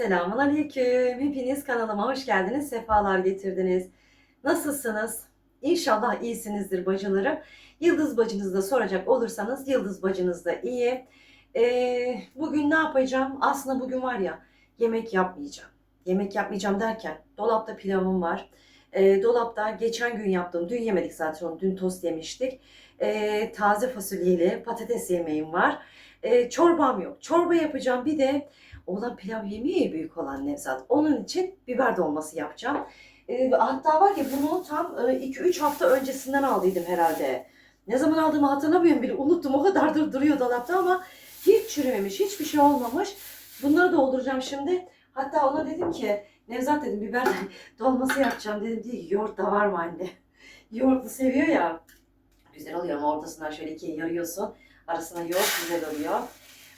Selamun Aleyküm. Hepiniz kanalıma hoş geldiniz. Sefalar getirdiniz. Nasılsınız? İnşallah iyisinizdir bacılarım. Yıldız bacınızı da soracak olursanız Yıldız bacınız da iyi. Ee, bugün ne yapacağım? Aslında bugün var ya yemek yapmayacağım. Yemek yapmayacağım derken dolapta pilavım var. Ee, dolapta geçen gün yaptığım, dün yemedik zaten onu, dün tost yemiştik. Ee, taze fasulyeli patates yemeğim var. Ee, çorbam yok. Çorba yapacağım. Bir de Oğlan pilav yemeği büyük olan Nevzat. Onun için biber dolması yapacağım. Ee, hatta var ya bunu tam 2-3 hafta öncesinden aldıydım herhalde. Ne zaman aldığımı hatırlamıyorum bile. Unuttum o kadardır duruyor dolapta ama hiç çürümemiş, hiçbir şey olmamış. Bunları dolduracağım şimdi. Hatta ona dedim ki Nevzat dedim biber dolması yapacağım dedim diye yoğurt da var mı anne? Yoğurtlu seviyor ya. Güzel oluyor ama ortasından şöyle ikiye yarıyorsun. Arasına yoğurt güzel oluyor.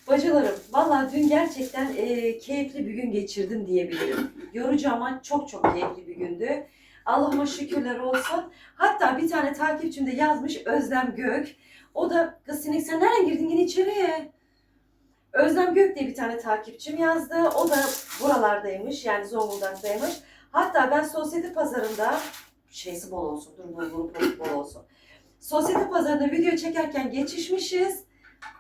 Bacılarım, valla dün gerçekten e, keyifli bir gün geçirdim diyebilirim. Yorucu ama çok çok keyifli bir gündü. Allah'ıma şükürler olsun. Hatta bir tane takipçim de yazmış Özlem Gök. O da kız Sinek sen nereden girdin yine içeriye? Özlem Gök diye bir tane takipçim yazdı. O da buralardaymış yani Zonguldak'taymış. Hatta ben sosyete pazarında şeysi bol olsun, dur bol bol, bol olsun. Sosyete pazarında video çekerken geçişmişiz.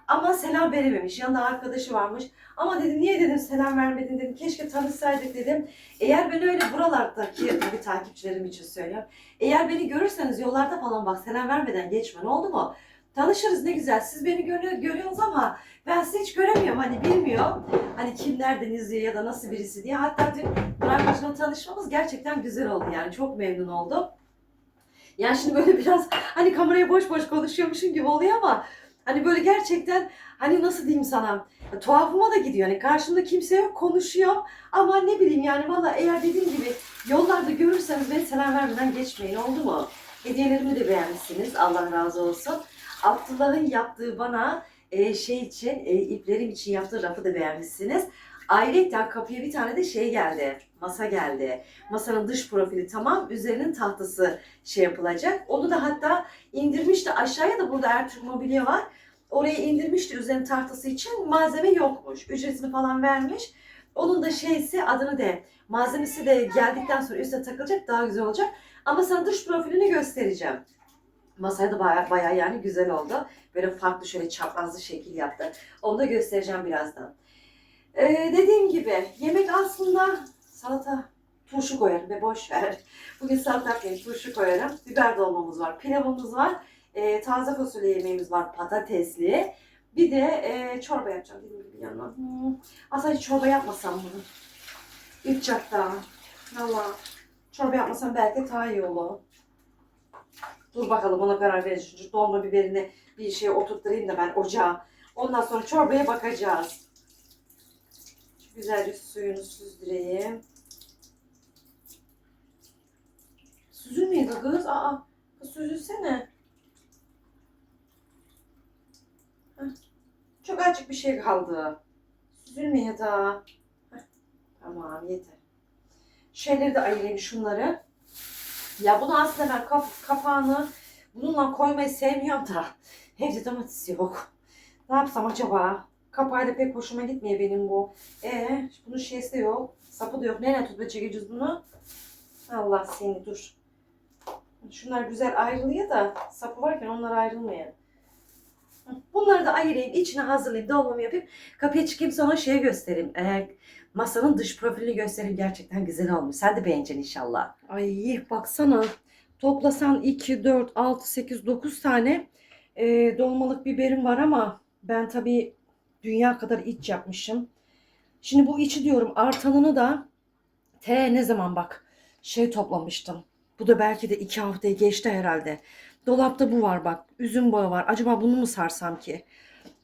Ama selam verememiş. Yanında arkadaşı varmış. Ama dedim niye dedim selam vermedin dedim. Keşke tanışsaydık dedim. Eğer beni öyle buralardaki tabii takipçilerim için söylüyorum. Eğer beni görürseniz yollarda falan bak selam vermeden geçme ne oldu mu? Tanışırız ne güzel. Siz beni görüyor, görüyorsunuz ama ben sizi hiç göremiyorum. Hani bilmiyorum. Hani kim nereden izliyor ya da nasıl birisi diye. Hatta dün Burak'la tanışmamız gerçekten güzel oldu yani. Çok memnun oldum. Yani şimdi böyle biraz hani kameraya boş boş konuşuyormuşum gibi oluyor ama Hani böyle gerçekten hani nasıl diyeyim sana tuhafıma da gidiyor. Hani karşımda kimse yok konuşuyor ama ne bileyim yani valla eğer dediğim gibi yollarda görürseniz beni selam vermeden geçmeyin oldu mu? Hediyelerimi de beğenmişsiniz Allah razı olsun. Abdullah'ın yaptığı bana e, şey için e, iplerim için yaptığı rafı da beğenmişsiniz. Ayrıca kapıya bir tane de şey geldi. Masa geldi. Masanın dış profili tamam. Üzerinin tahtası şey yapılacak. Onu da hatta indirmişti aşağıya da burada Ertürk Mobilya var. Oraya indirmişti üzerine tahtası için. Malzeme yokmuş. Ücretini falan vermiş. Onun da şeysi adını de malzemesi de geldikten sonra üstüne takılacak daha güzel olacak. Ama sana dış profilini göstereceğim. Masaya da bayağı, bayağı yani güzel oldu. Böyle farklı şöyle çaprazlı şekil yaptı. Onu da göstereceğim birazdan. Ee, dediğim gibi yemek aslında salata turşu koyarım ve boş ver. Bugün salata yapmayayım turşu koyarım. Biber dolmamız var, pilavımız var. Ee, taze fasulye yemeğimiz var patatesli. Bir de e, çorba yapacağım dediğim gibi yanına. Hmm. Aslında hiç çorba yapmasam bunu. Üç daha. Valla. Çorba yapmasam belki daha iyi olur. Dur bakalım ona karar vereceğiz. Çünkü dolma biberini bir şeye oturtturayım da ben ocağa. Ondan sonra çorbaya bakacağız. Güzelce suyunu süzdüreyim. Süzülmüyor kız. Aa, süzülsene. Heh. Çok açık bir şey kaldı. Süzülmüyor da. Heh. Tamam yeter. Şeyleri de ayırayım şunları. Ya bunu aslında ben kap kapağını bununla koymayı sevmiyorum da. Evde domates yok. Ne yapsam acaba? Kapağı da pek hoşuma gitmiyor benim bu. Ee, bunun şeysi de yok. Sapı da yok. Nereye tutup çekeceğiz bunu? Allah seni dur. Şunlar güzel ayrılıyor da sapı varken onlar ayrılmıyor. Bunları da ayırayım, içine hazırlayayım, dolmamı yapayım. Kapıya çıkayım sonra şey göstereyim. Ee, masanın dış profilini göstereyim. Gerçekten güzel olmuş. Sen de beğeneceksin inşallah. Ay baksana. Toplasan 2, 4, 6, 8, 9 tane e, dolmalık biberim var ama ben tabii dünya kadar iç yapmışım. Şimdi bu içi diyorum artanını da T ne zaman bak şey toplamıştım. Bu da belki de iki haftayı geçti herhalde. Dolapta bu var bak. Üzüm bağı var. Acaba bunu mu sarsam ki?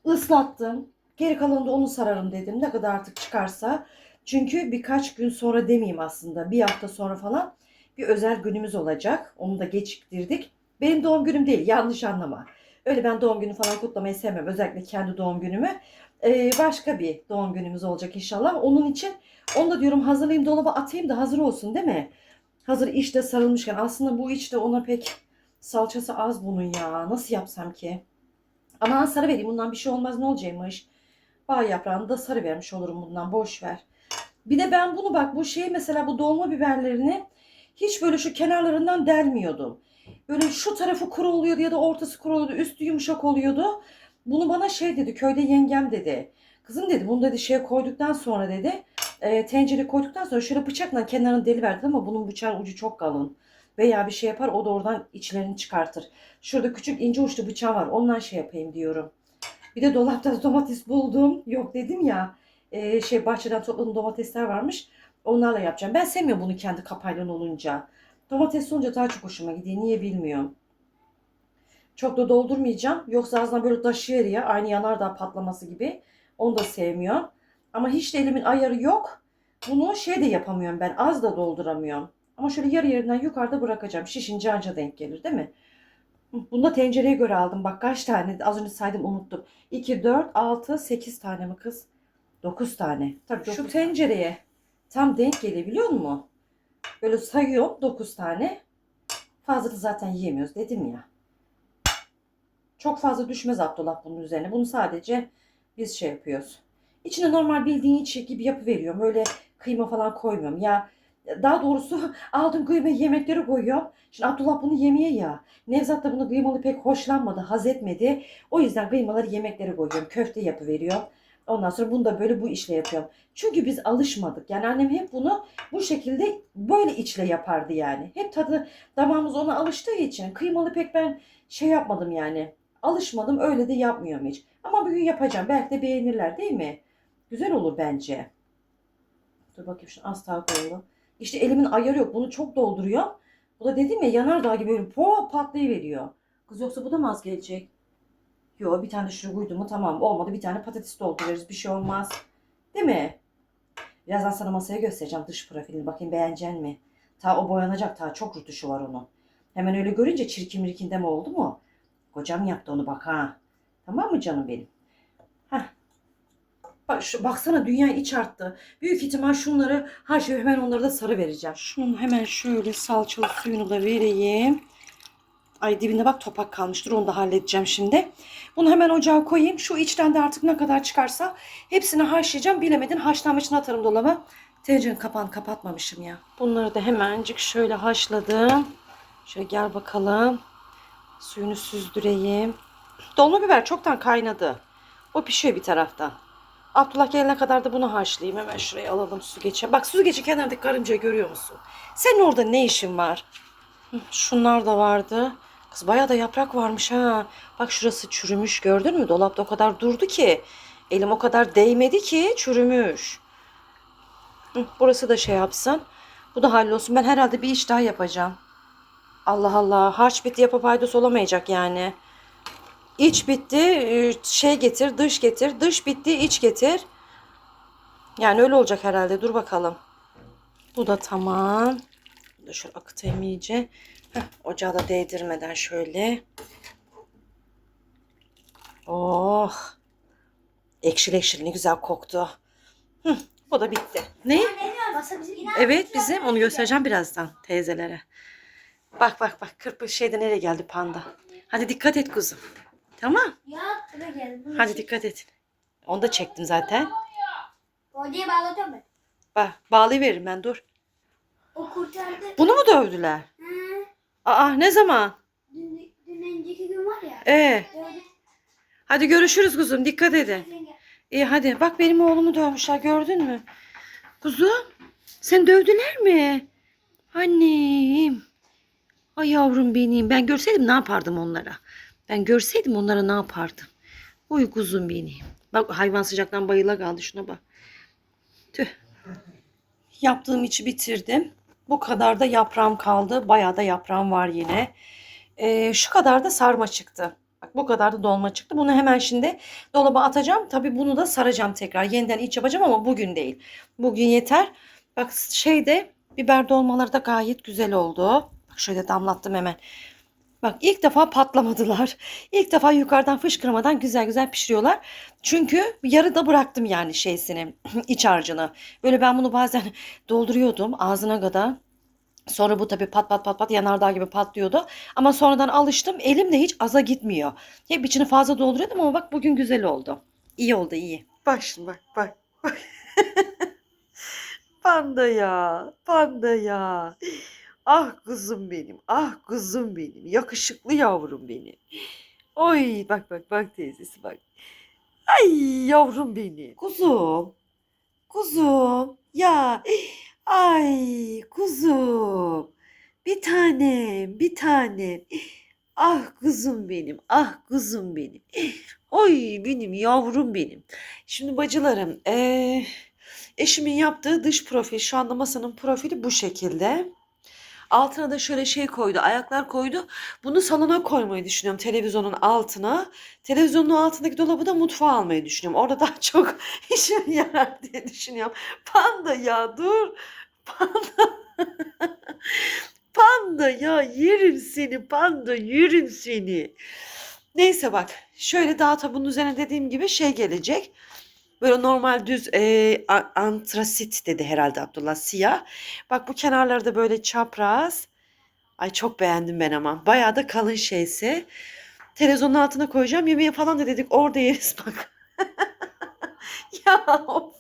Islattım. Geri kalanı da onu sararım dedim. Ne kadar artık çıkarsa. Çünkü birkaç gün sonra demeyeyim aslında. Bir hafta sonra falan bir özel günümüz olacak. Onu da geciktirdik. Benim doğum günüm değil. Yanlış anlama. Öyle ben doğum günü falan kutlamayı sevmem. Özellikle kendi doğum günümü. Ee, başka bir doğum günümüz olacak inşallah. Onun için onu da diyorum hazırlayayım dolaba atayım da hazır olsun değil mi? Hazır işte sarılmışken. Aslında bu iç ona pek salçası az bunun ya. Nasıl yapsam ki? Aman sarı vereyim bundan bir şey olmaz ne olacakmış? Bağ yaprağını da sarı vermiş olurum bundan boş ver. Bir de ben bunu bak bu şey mesela bu dolma biberlerini hiç böyle şu kenarlarından delmiyordum. Böyle şu tarafı kuru oluyordu ya da ortası kuru oluyordu, üstü yumuşak oluyordu. Bunu bana şey dedi, köyde yengem dedi. Kızım dedi, bunu dedi şeye koyduktan sonra dedi, e, tencereye koyduktan sonra şöyle bıçakla kenarını deliverdi ama bunun bıçağın ucu çok kalın. Veya bir şey yapar, o da oradan içlerini çıkartır. Şurada küçük ince uçlu bıçağı var, ondan şey yapayım diyorum. Bir de dolapta domates buldum. Yok dedim ya, e, şey bahçeden topladığım domatesler varmış. Onlarla yapacağım. Ben sevmiyorum bunu kendi kapağıyla olunca. Domates olunca daha çok hoşuma gidiyor. Niye bilmiyorum. Çok da doldurmayacağım. Yoksa ağzına böyle taşıyor ya. Aynı yanardağ patlaması gibi. Onu da sevmiyorum. Ama hiç de elimin ayarı yok. Bunu şey de yapamıyorum ben. Az da dolduramıyorum. Ama şöyle yarı yerinden yukarıda bırakacağım. Şişince anca denk gelir değil mi? Bunu da tencereye göre aldım. Bak kaç tane? Az önce saydım unuttum. 2, 4, 6, 8 tane mi kız? 9 tane. Tabii şu tencereye tam denk gelebiliyor mu? Böyle sayıyorum 9 tane. Fazla zaten yiyemiyoruz dedim ya. Çok fazla düşmez Abdullah bunun üzerine. Bunu sadece biz şey yapıyoruz. İçine normal bildiğin içi gibi yapıveriyorum. Öyle kıyma falan koymuyorum. Ya daha doğrusu aldım kıymayı yemeklere koyuyorum. Şimdi Abdullah bunu yemeye ya. Nevzat da bunu kıymalı pek hoşlanmadı, haz etmedi. O yüzden kıymaları yemeklere koyuyorum. Köfte yapıveriyorum. Ondan sonra bunu da böyle bu işle yapıyorum. Çünkü biz alışmadık. Yani annem hep bunu bu şekilde böyle içle yapardı yani. Hep tadı damağımız ona alıştığı için kıymalı pek ben şey yapmadım yani. Alışmadım öyle de yapmıyorum hiç. Ama bugün yapacağım. Belki de beğenirler değil mi? Güzel olur bence. Dur bakayım şunu az daha koyalım. İşte elimin ayarı yok. Bunu çok dolduruyor. Bu da dedim ya yanardağ gibi böyle po patlayıveriyor. Kız yoksa bu da mı az gelecek? Yok bir tane şunu koydum mu tamam olmadı bir tane patates doldururuz bir şey olmaz. Değil mi? Birazdan sana masaya göstereceğim dış profilini bakayım beğenecek mi? Ta o boyanacak ta çok rutuşu var onun. Hemen öyle görünce çirkin mi oldu mu? Kocam yaptı onu bak ha. Tamam mı canım benim? Heh. Bak şu, baksana dünya iç arttı. Büyük ihtimal şunları ha şey hemen onları da sarı vereceğim. Şunun hemen şöyle salçalı suyunu da vereyim. Ay dibinde bak topak kalmıştır. Onu da halledeceğim şimdi. Bunu hemen ocağa koyayım. Şu içten de artık ne kadar çıkarsa hepsini haşlayacağım. Bilemedin haşlanmışını atarım dolaba. Tencerenin kapağını kapatmamışım ya. Bunları da hemencik şöyle haşladım. Şöyle gel bakalım. Suyunu süzdüreyim. Dolma biber çoktan kaynadı. O pişiyor bir taraftan. Abdullah gelene kadar da bunu haşlayayım. Hemen şuraya alalım geçe. Bak geçe kenardaki karıncayı görüyor musun? Senin orada ne işin var? Şunlar da vardı. Kız bayağı da yaprak varmış ha. Bak şurası çürümüş gördün mü? Dolapta o kadar durdu ki. Elim o kadar değmedi ki çürümüş. Burası da şey yapsın. Bu da hallolsun. Ben herhalde bir iş daha yapacağım. Allah Allah. Harç bitti yapıp faydası olamayacak yani. İç bitti. e, Şey getir, dış getir. Dış bitti, iç getir. Yani öyle olacak herhalde. Dur bakalım. Bu da tamam. Bunu da şöyle akıtayım iyice. Heh, ocağı da değdirmeden şöyle. Oh. Ekşili ekşili ne güzel koktu. Hı, bu da bitti. Ne? Evet bizim. Onu göstereceğim birazdan teyzelere. Bak bak bak. Kırpı şeyde nereye geldi panda. Hadi dikkat et kuzum. Tamam. Ya buraya gel. Bunu Hadi çek. dikkat et. Onu da çektim zaten. Odaya bağlatıyorum ben. Bak bağlayıveririm ben dur. O kurtardı. Bunu mu dövdüler? Hı. Aa ne zaman? Dün, dün önceki gün var ya. Ee, Dövdü. hadi görüşürüz kuzum. Dikkat edin. İyi hadi. Bak benim oğlumu dövmüşler gördün mü? Kuzum sen dövdüler mi? Annem. Ay yavrum benim. Ben görseydim ne yapardım onlara? Ben görseydim onlara ne yapardım? Uy kuzum benim. Bak hayvan sıcaktan bayıla kaldı şuna bak. Tüh. Yaptığım içi bitirdim. Bu kadar da yaprağım kaldı. Bayağı da yaprağım var yine. Ee, şu kadar da sarma çıktı. Bak bu kadar da dolma çıktı. Bunu hemen şimdi dolaba atacağım. Tabii bunu da saracağım tekrar. Yeniden iç yapacağım ama bugün değil. Bugün yeter. Bak şeyde biber dolmaları da gayet güzel oldu. Şöyle damlattım hemen. Bak ilk defa patlamadılar. İlk defa yukarıdan fışkırmadan güzel güzel pişiriyorlar. Çünkü yarıda bıraktım yani şeysini, iç harcını. Böyle ben bunu bazen dolduruyordum ağzına kadar. Sonra bu tabii pat pat pat pat yanardağ gibi patlıyordu. Ama sonradan alıştım. Elim de hiç aza gitmiyor. Hep içini fazla dolduruyordum ama bak bugün güzel oldu. İyi oldu iyi. Bak şimdi bak bak. bak. Panda ya, panda ya. Ah kuzum benim, ah kuzum benim. Yakışıklı yavrum benim. Oy bak bak bak teyzesi bak. Ay yavrum benim. Kuzum. Kuzum. Ya. Ay kuzum. Bir tanem, bir tanem. Ah kuzum benim, ah kuzum benim. Oy benim yavrum benim. Şimdi bacılarım, eee, eşimin yaptığı dış profil, şu anda masanın profili bu şekilde. Altına da şöyle şey koydu, ayaklar koydu. Bunu salona koymayı düşünüyorum, televizyonun altına. Televizyonun altındaki dolabı da mutfağa almayı düşünüyorum. Orada daha çok işime yarar diye düşünüyorum. Panda ya dur. Panda. Panda ya yerim seni panda yerim seni. Neyse bak şöyle daha tabi bunun üzerine dediğim gibi şey gelecek. Böyle normal düz e, antrasit dedi herhalde Abdullah siyah. Bak bu kenarları da böyle çapraz. Ay çok beğendim ben ama. Bayağı da kalın şeysi. Televizyonun altına koyacağım. Yemeğe falan da dedik orada yeriz bak. ya of.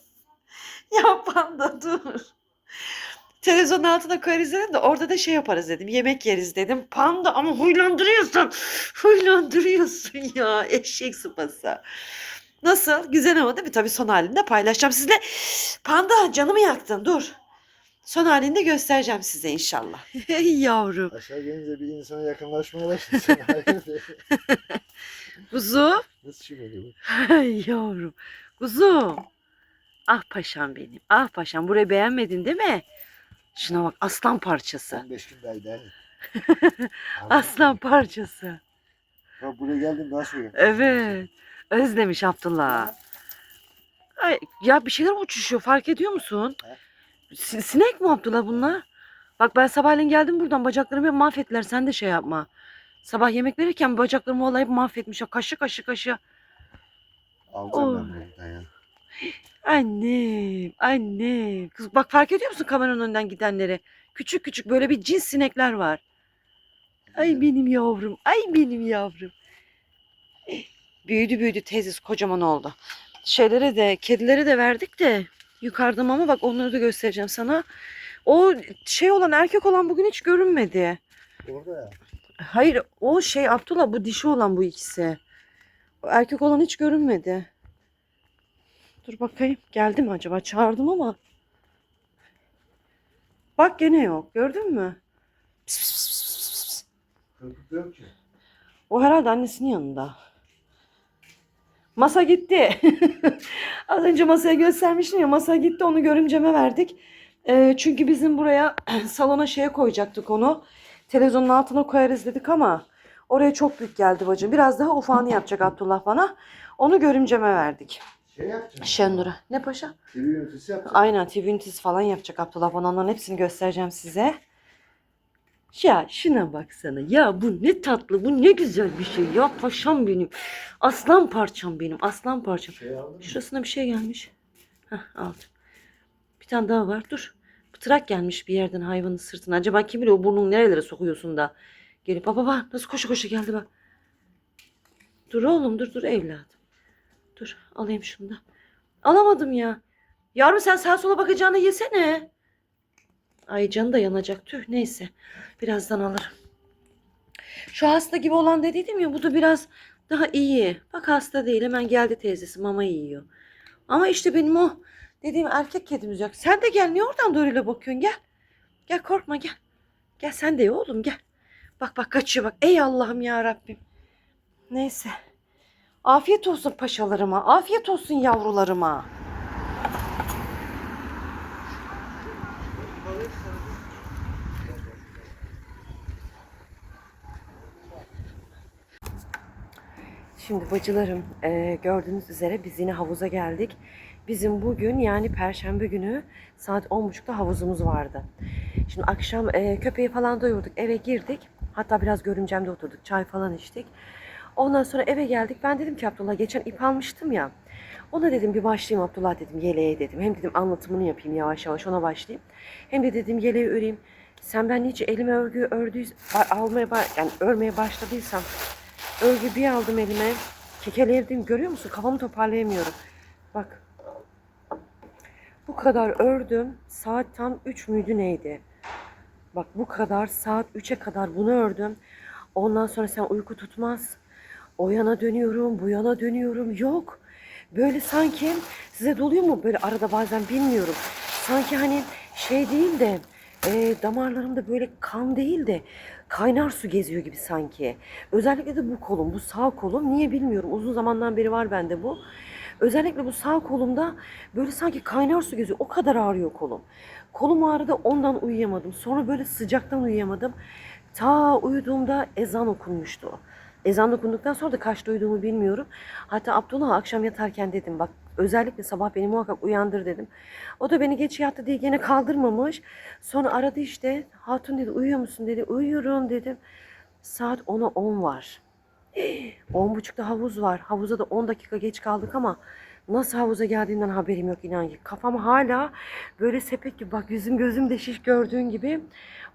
Ya panda dur. Televizyonun altına koyarız dedim de orada da şey yaparız dedim. Yemek yeriz dedim. Panda ama huylandırıyorsun. Huylandırıyorsun ya eşek sıpası. Nasıl? Güzel ama değil mi? Tabii son halinde paylaşacağım sizle. Panda canımı yaktın dur. Son halinde göstereceğim size inşallah. Hey yavrum. Aşağı gelince bir insana yakınlaşmaya başladın. Sen hayırdır? Kuzu. Nasıl şey bu? Hey yavrum. Kuzum. Ah paşam benim. Ah paşam. Burayı beğenmedin değil mi? Şuna bak aslan parçası. 15 gün daha. Aslan parçası. Bak buraya geldim daha sonra. Evet. Özlemiş Abdullah. Ay, ya bir şeyler uçuşuyor fark ediyor musun? Si- sinek mi Abdullah bunlar? Bak ben sabahleyin geldim buradan bacaklarımı hep mahvettiler sen de şey yapma. Sabah yemek verirken bacaklarımı hep mahvetmiş. ya. Kaşı kaşı kaşı. Alacağım buradan ya. Annem, annem. Kız bak fark ediyor musun kameranın önünden gidenleri? Küçük küçük böyle bir cins sinekler var. Ay benim yavrum, ay benim yavrum. Büyüdü büyüdü teyzesi kocaman oldu. Şeylere de, kedilere de verdik de yukarıda ama bak onları da göstereceğim sana. O şey olan erkek olan bugün hiç görünmedi. Orada ya. Hayır o şey Abdullah bu dişi olan bu ikisi. O erkek olan hiç görünmedi. Dur bakayım geldi mi acaba çağırdım ama. Bak gene yok gördün mü? Pıs. Kırpık da yok ki. O herhalde annesinin yanında. Masa gitti. Az önce masaya göstermiştim ya masa gitti onu görümceme verdik. Ee, çünkü bizim buraya salona şeye koyacaktık onu. Televizyonun altına koyarız dedik ama oraya çok büyük geldi bacım. Biraz daha ufağını yapacak Abdullah bana. Onu görümceme verdik. Şey yapacağım. Şendura. Ne paşa? TV yöneticisi yapacağım. Aynen TV ünitesi falan yapacak Abdullah bana. Onların hepsini göstereceğim size. Ya şuna baksana. Ya bu ne tatlı, bu ne güzel bir şey. Ya paşam benim. Aslan parçam benim. Aslan parçam. Şey? Şurasına bir şey gelmiş. Hah aldım. Bir tane daha var. Dur. Bu trak gelmiş bir yerden hayvanın sırtına. Acaba kim bilir o burnunu nerelere sokuyorsun da. Gelip baba bak nasıl koşu koşu geldi bak. Dur oğlum dur dur evladım. Dur alayım şunu da. Alamadım ya. Yavrum sen sağa sola bakacağını yesene. Ay canı da yanacak. Tüh neyse. Birazdan alırım. Şu hasta gibi olan dediydim ya bu da biraz daha iyi. Bak hasta değil hemen geldi teyzesi mama yiyor. Ama işte benim o dediğim erkek kedimiz yok. Sen de gel niye oradan doğruyla bakıyorsun gel. Gel korkma gel. Gel sen de ye oğlum gel. Bak bak kaçıyor bak. Ey Allah'ım ya Rabbim. Neyse. Afiyet olsun paşalarıma. Afiyet olsun yavrularıma. Şimdi bacılarım e, gördüğünüz üzere biz yine havuza geldik. Bizim bugün yani perşembe günü saat 10.30'da havuzumuz vardı. Şimdi akşam e, köpeği falan doyurduk eve girdik. Hatta biraz görümcemde oturduk çay falan içtik. Ondan sonra eve geldik. Ben dedim ki Abdullah geçen ip almıştım ya. Ona dedim bir başlayayım Abdullah dedim yeleğe dedim. Hem dedim anlatımını yapayım yavaş yavaş ona başlayayım. Hem de dedim yeleği öreyim. Sen ben hiç elime örgü ördüğü almaya yani örmeye başladıysam örgü bir aldım elime. Kekeleydim görüyor musun? Kafamı toparlayamıyorum. Bak. Bu kadar ördüm. Saat tam 3 müydü neydi? Bak bu kadar saat 3'e kadar bunu ördüm. Ondan sonra sen uyku tutmaz. O yana dönüyorum, bu yana dönüyorum. Yok. Böyle sanki size doluyor mu böyle arada bazen bilmiyorum. Sanki hani şey değil de e, damarlarımda böyle kan değil de kaynar su geziyor gibi sanki. Özellikle de bu kolum, bu sağ kolum niye bilmiyorum. Uzun zamandan beri var bende bu. Özellikle bu sağ kolumda böyle sanki kaynar su geziyor. O kadar ağrıyor kolum. Kolum ağrıdı ondan uyuyamadım. Sonra böyle sıcaktan uyuyamadım. Ta uyuduğumda ezan okunmuştu. Ezan okunduktan sonra da kaçta uyuduğumu bilmiyorum. Hatta Abdullah akşam yatarken dedim bak özellikle sabah beni muhakkak uyandır dedim. O da beni geç yattı diye gene kaldırmamış. Sonra aradı işte hatun dedi uyuyor musun dedi. Uyuyorum dedim. Saat 10'a 10 var. 10 buçukta havuz var. Havuza da 10 dakika geç kaldık ama nasıl havuza geldiğinden haberim yok inan ki. Kafam hala böyle sepet gibi bak yüzüm gözüm de şiş gördüğün gibi.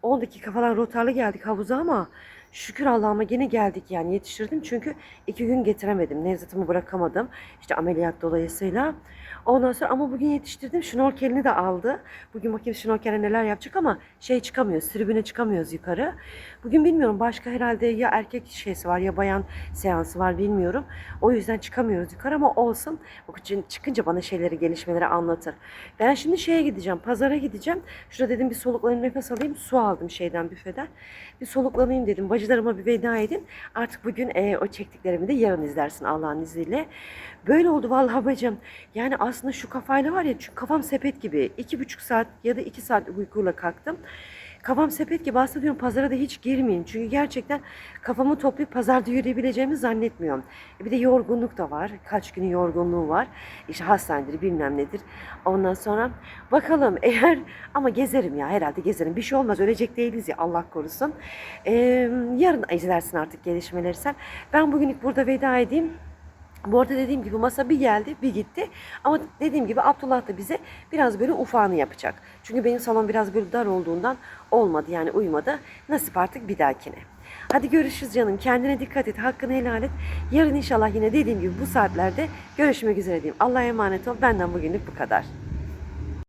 10 dakika falan rotarlı geldik havuza ama şükür Allah'ıma gene geldik yani yetiştirdim. Çünkü iki gün getiremedim. Nevzat'ımı bırakamadım. İşte ameliyat dolayısıyla. Ondan sonra ama bugün yetiştirdim. Şnorkelini de aldı. Bugün bakayım şnorkele neler yapacak ama şey çıkamıyor. Tribüne çıkamıyoruz yukarı. Bugün bilmiyorum başka herhalde ya erkek şeysi var ya bayan seansı var bilmiyorum. O yüzden çıkamıyoruz yukarı ama olsun. Bakın çıkınca bana şeyleri gelişmeleri anlatır. Ben şimdi şeye gideceğim. Pazara gideceğim. Şurada dedim bir soluklanayım nefes alayım. Su aldım şeyden büfeden. Bir soluklanayım dedim. Bacılarıma bir veda edin. Artık bugün e, o çektiklerimi de yarın izlersin Allah'ın izniyle. Böyle oldu vallahi bacım. Yani aslında şu kafayla var ya çünkü kafam sepet gibi. iki buçuk saat ya da iki saat uykuyla kalktım. Kafam sepet gibi aslında diyorum pazara da hiç girmeyin. Çünkü gerçekten kafamı toplayıp pazarda yürüyebileceğimi zannetmiyorum. E bir de yorgunluk da var. Kaç günün yorgunluğu var. İşte hastanedir bilmem nedir. Ondan sonra bakalım eğer ama gezerim ya herhalde gezerim. Bir şey olmaz ölecek değiliz ya Allah korusun. Ee, yarın izlersin artık gelişmeleri sen. Ben bugünlük burada veda edeyim. Bu arada dediğim gibi masa bir geldi bir gitti. Ama dediğim gibi Abdullah da bize biraz böyle ufağını yapacak. Çünkü benim salon biraz böyle dar olduğundan olmadı yani uymadı. Nasip artık bir dahakine. Hadi görüşürüz canım. Kendine dikkat et. Hakkını helal et. Yarın inşallah yine dediğim gibi bu saatlerde görüşmek üzere diyeyim. Allah'a emanet ol. Benden bugünlük bu kadar.